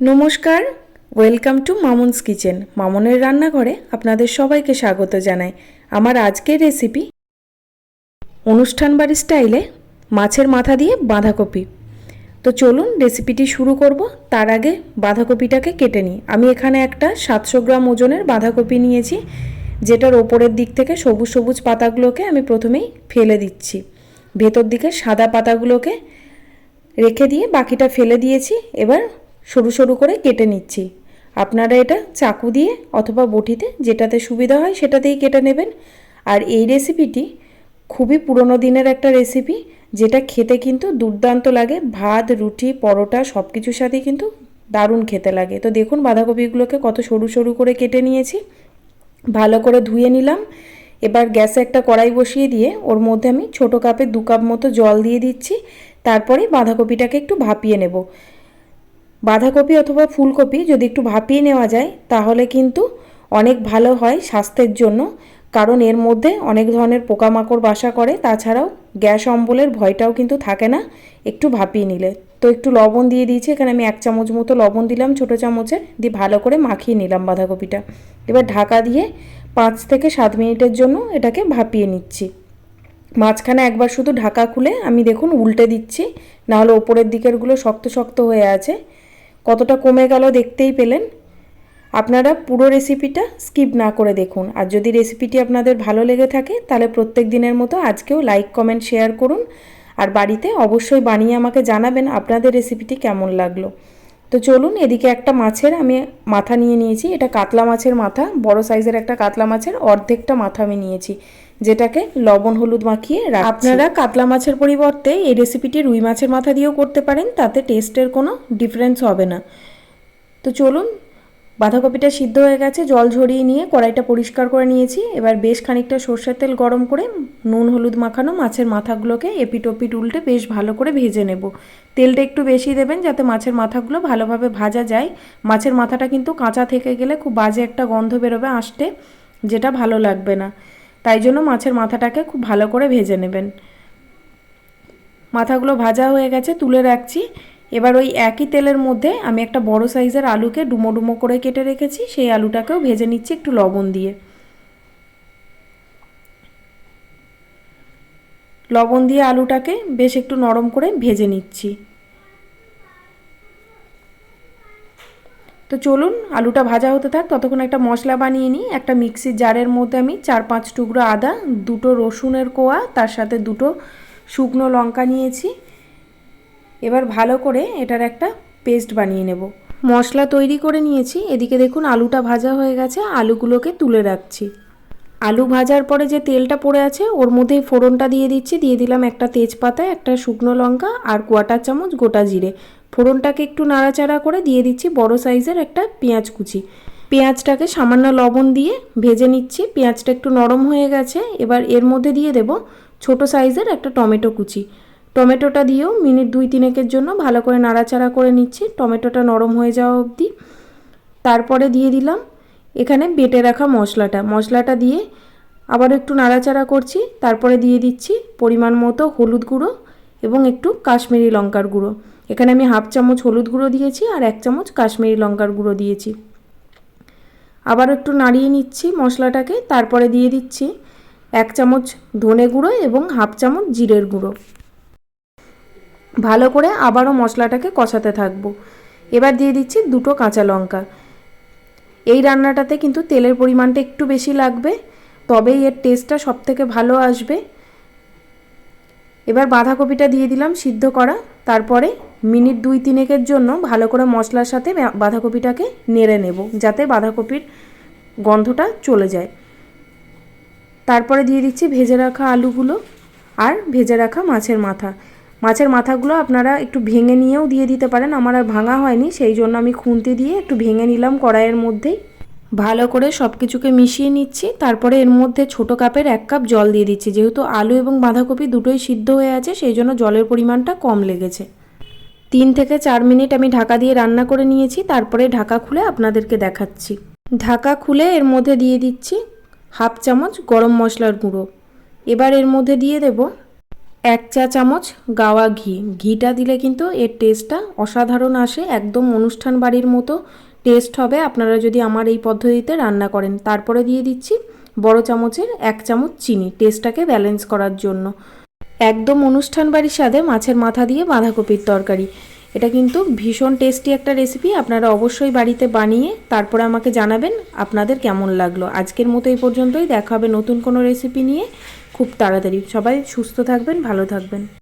নমস্কার, welcome to Mamun's kitchen, মামনের রান্নাঘরে আপনাদের সবাইকে স্বাগত জানাই। আমার আজকের রেসিপি, অনুষ্ঠান বাড়ির স্টাইলে মাছের মাথা দিয়ে বাঁধাকপি। তো চলুন রেসিপিটি শুরু করব, তার আগে বাঁধাকপিটাকে কেটে নিই। আমি এখানে একটা সাতশো গ্রাম ওজনের বাঁধাকপি নিয়েছি, যেটার ওপরের দিক থেকে সবুজ সবুজ পাতাগুলোকে আমি প্রথমেই ফেলে দিচ্ছি। ভেতর দিকে সাদা পাতাগুলোকে রেখে দিয়ে বাকিটা ফেলে দিয়েছি। এবার সরু সরু করে কেটে নিচ্ছি। আপনারা এটা চাকু দিয়ে অথবা বটিতে যেটাতে সুবিধা হয় সেটাতেই কেটে নেবেন। আর এই রেসিপিটি খুবই পুরনো দিনের একটা রেসিপি, যেটা খেতে কিন্তু দুর্দান্ত লাগে। ভাত, রুটি, পরোটা সব কিছুর সাথেই কিন্তু দারুণ খেতে লাগে। তো দেখুন বাঁধাকপিগুলোকে কত সরু সরু করে কেটে নিয়েছি। ভালো করে ধুয়ে নিলাম। এবার গ্যাসে একটা কড়াই বসিয়ে দিয়ে ওর মধ্যে আমি ছোটো কাপে দু কাপ মতো জল দিয়ে দিচ্ছি। তারপরে বাঁধাকপিটাকে একটু ভাপিয়ে নেব। বাঁধাকপি অথবা ফুলকপি যদি একটু ভাপিয়ে নেওয়া যায়, তাহলে কিন্তু অনেক ভালো হয় স্বাস্থ্যের জন্য। কারণ এর মধ্যে অনেক ধরনের পোকামাকড় বাসা করে, তাছাড়াও গ্যাস অম্বলের ভয়টাও কিন্তু থাকে না একটু ভাপিয়ে নিলে। তো একটু লবণ দিয়ে দিয়েছি, এখানে আমি এক চামচ মতো লবণ দিলাম, ছোটো চামচে দিয়ে ভালো করে মাখিয়ে নিলাম বাঁধাকপিটা। এবার ঢাকা দিয়ে পাঁচ থেকে সাত মিনিটের জন্য এটাকে ভাপিয়ে নিচ্ছি। মাঝখানে একবার শুধু ঢাকা খুলে আমি দেখুন উল্টে দিচ্ছি, নাহলে ওপরের দিকেরগুলো শক্ত শক্ত হয়ে আছে। কতটা কমে গেল দেখতেই পেলেন? আপনারা পুরো রেসিপিটা স্কিপ না করে দেখুন। আর যদি রেসিপিটি আপনাদের ভালো লেগে থাকে, তাহলে প্রত্যেক দিনের মতো আজকেও লাইক কমেন্ট শেয়ার করুন। আর বাড়িতে অবশ্যই বানিয়ে আমাকে জানাবেন আপনাদের রেসিপিটি কেমন লাগল। তো চলুন, এদিকে একটা মাছের আমি মাথা নিয়ে নিয়েছি। এটা কাতলা মাছের মাথা, বড় সাইজের একটা কাতলা মাছের, অর্ধেকটা মাথা আমি নিয়েছি। যেটাকে লবণ হলুদ মাখিয়ে আপনারা কাতলা মাছের পরিবর্তে এই রেসিপিটি রুই মাছের মাথা দিয়েও করতে পারেন, তাতে টেস্টের কোনো ডিফারেন্স হবে না। তো চলুন, বাঁধাকপিটা সিদ্ধ হয়ে গেছে, জল ঝরিয়ে নিয়ে কড়াইটা পরিষ্কার করে নিয়েছি। এবার বেশ খানিকটা সর্ষের তেল গরম করে নুন হলুদ মাখানো মাছের মাথাগুলোকে এপিট ওপিট উল্টে বেশ ভালো করে ভেজে নেব। তেলটা একটু বেশি দেবেন যাতে মাছের মাথাগুলো ভালোভাবে ভাজা যায়। মাছের মাথাটা কিন্তু কাঁচা থেকে গেলে খুব বাজে একটা গন্ধ বেরোবে আসতে, যেটা ভালো লাগবে না। তাই জন্য মাছের মাথাটাকে খুব ভালো করে ভেজে নেবেন। মাথাগুলো ভাজা হয়ে গেছে, তুলে রাখছি। এবার ওই একই তেলের মধ্যে আমি একটা বড় সাইজের আলুকে ডুমো ডুমো করে কেটে রেখেছি, সেই আলুটাকেও ভেজে নিচ্ছি একটু লবণ দিয়ে। লবণ দিয়ে আলুটাকে বেশ একটু নরম করে ভেজে নিচ্ছি। তো চলুন, আলুটা ভাজা হতে থাক। ততক্ষণ একটা মশলা বানিয়ে নিই। একটা মিক্সির জারের মধ্যে আমি চার পাঁচ টুকরো আদা, দুটো রসুনের কোয়া, তার সাথে দুটো শুকনো লঙ্কা নিয়েছি। এবার ভালো করে এটার একটা পেস্ট বানিয়ে নেব। মশলা তৈরি করে নিয়েছি। এদিকে দেখুন, আলুটা ভাজা হয়ে গেছে। আলুগুলোকে তুলে রাখছি। আলু ভাজার পরে যে তেলটা পড়ে আছে, ওর মধ্যে ফোড়নটা দিয়ে দিচ্ছি। দিয়ে দিলাম একটা তেজপাতা, একটা শুকনো লঙ্কা আর কোয়াটার চামচ গোটা জিরে। ফোড়নটাকে একটু নাড়াচাড়া করে দিয়ে দিচ্ছি বড় সাইজের একটা পেঁয়াজ কুচি। পেঁয়াজটাকে সামান্য লবণ দিয়ে ভেজে নিচ্ছি। পেঁয়াজটা একটু নরম হয়ে গেছে। এবার এর মধ্যে দিয়ে দেব ছোট সাইজের একটা টমেটো কুচি। টমেটোটা দিয়েও মিনিট দুই তিনেকের জন্য ভালো করে নাড়াচাড়া করে নিচ্ছি। টমেটোটা নরম হয়ে যাওয়া অবধি। তারপরে দিয়ে দিলাম এখানে বেটে রাখা মশলাটা। মশলাটা দিয়ে আবার একটু নাড়াচাড়া করছি। তারপরে দিয়ে দিচ্ছি পরিমাণ মতো হলুদ গুঁড়ো এবং একটু কাশ্মীরি লঙ্কার গুঁড়ো। এখানে আমি হাফ চামচ হলুদ গুঁড়ো দিয়েছি আর এক চামচ কাশ্মীরি লঙ্কার গুঁড়ো দিয়েছি। আবার একটু নাড়িয়ে নিচ্ছি মশলাটাকে, তারপরে দিয়ে দিচ্ছি এক চামচ ধনে গুঁড়ো এবং হাফ চামচ জিরের গুঁড়ো। ভালো করে আবারও মশলাটাকে কষাতে থাকব। এবার দিয়ে দিচ্ছি দুটো কাঁচা লঙ্কা। এই রান্নাটাতে কিন্তু তেলের পরিমাণটা একটু বেশি লাগবে, তবেই এর টেস্টটা সব থেকে ভালো আসবে। এবার বাঁধাকপিটা দিয়ে দিলাম সিদ্ধ করা। তারপরে মিনিট দুই তিনেকের জন্য ভালো করে মশলার সাথে বাঁধাকপিটাকে নেড়ে নেব, যাতে বাঁধাকপির গন্ধটা চলে যায়। তারপরে দিয়ে দিচ্ছি ভেজে রাখা আলুগুলো আর ভেজে রাখা মাছের মাথা। মাছের মাথাগুলো আপনারা একটু ভেঙে নিয়েও দিয়ে দিতে পারেন, আমার আর ভাঙা হয়নি, সেই জন্য আমি খুন্তি দিয়ে একটু ভেঙে নিলাম কড়াইয়ের মধ্যেই। ভালো করে সব কিছুকে মিশিয়ে নিচ্ছি। তারপরে এর মধ্যে ছোট কাপের এক কাপ জল দিয়ে দিচ্ছি। যেহেতু আলু এবং বাঁধাকপি দুটোই সিদ্ধ হয়ে আছে, সেই জন্য জলের পরিমাণটা কম লেগেছে। তিন থেকে চার মিনিট আমি ঢাকা দিয়ে রান্না করে নিয়েছি। তারপরে ঢাকা খুলে আপনাদেরকে দেখাচ্ছি। ঢাকা খুলে এর মধ্যে দিয়ে দিচ্ছি হাফ চামচ গরম মশলার গুঁড়ো। এবার এর মধ্যে দিয়ে দেব এক চা চামচ গাওয়া ঘি। ঘিটা দিলে কিন্তু এর টেস্টটা অসাধারণ আসে। একদম অনুষ্ঠান বাড়ির মতো টেস্ট হবে। আপনারা যদি আমার এই পদ্ধতিতে রান্না করেন, তারপরে দিয়ে দিচ্ছি বড় চামচের এক চামচ চিনি, টেস্টটাকে ব্যালেন্স করার জন্য। একদম অনুষ্ঠান বাড়ির স্বাদে মাছের মাথা দিয়ে বাঁধাকপির তরকারি। এটা কিন্তু ভীষণ টেস্টি একটা রেসিপি আপনারা অবশ্যই বাড়িতে বানিয়ে তারপরে আমাকে জানাবেন আপনাদের কেমন লাগল। আজকের মতো এই পর্যন্তই, দেখা হবে নতুন কোনো রেসিপি নিয়ে খুব তাড়াতাড়ি। সবাই সুস্থ থাকবেন, ভালো থাকবেন।